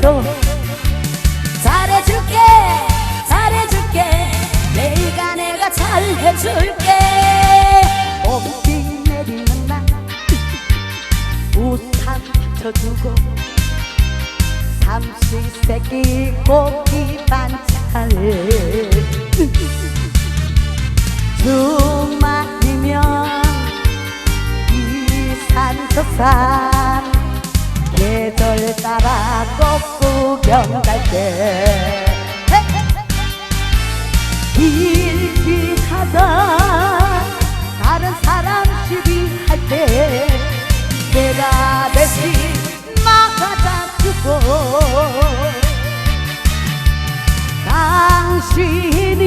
너 잘해줄게 잘해줄게. 내가 내가 잘해줄게. 오비 내리는 날 우산 쳐주고 삼시세끼 고기 반찬을 주말이면 이산 저산 계절 따라 꽃 구경 갈때. 일지하다 다른 사람 시비할 때. 내가 대신 막아다 주고. 당신이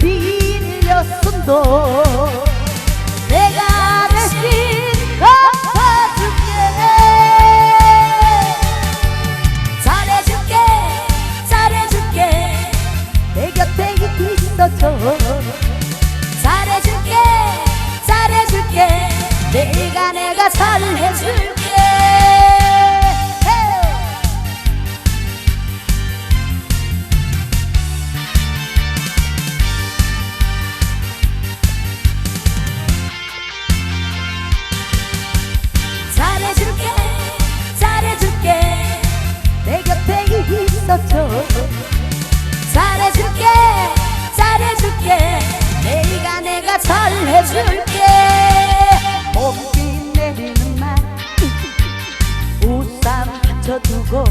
빌렸음도 잘해줄게. 봄비 내리는 날 우산 받쳐두고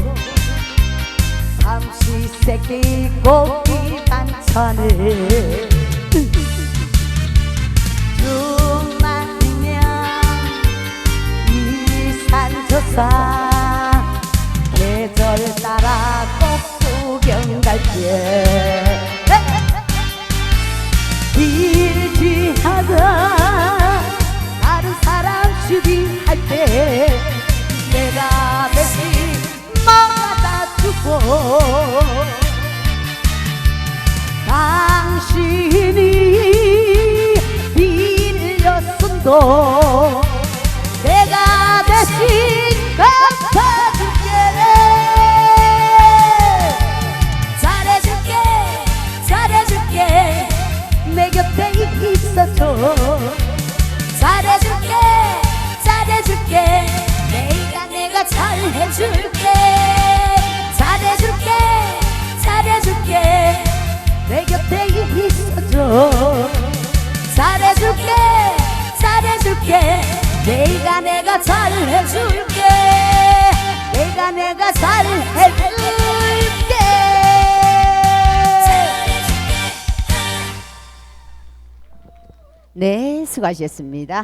삼시세끼 고기 반찬을 주말이면 이 산저산 계절 따라 꽃 구경 갈게 할 때 내가 대신 막아다주고 당신이 빌렸음도 내가 대신 갚 잘해줄게. 잘해줄게. 잘해줄게. 내 곁에 있어줘. 잘해줄게. 잘해줄게. 내가 내가 잘해줄게. 내가 내가 잘해줄게. 네 수고하셨습니다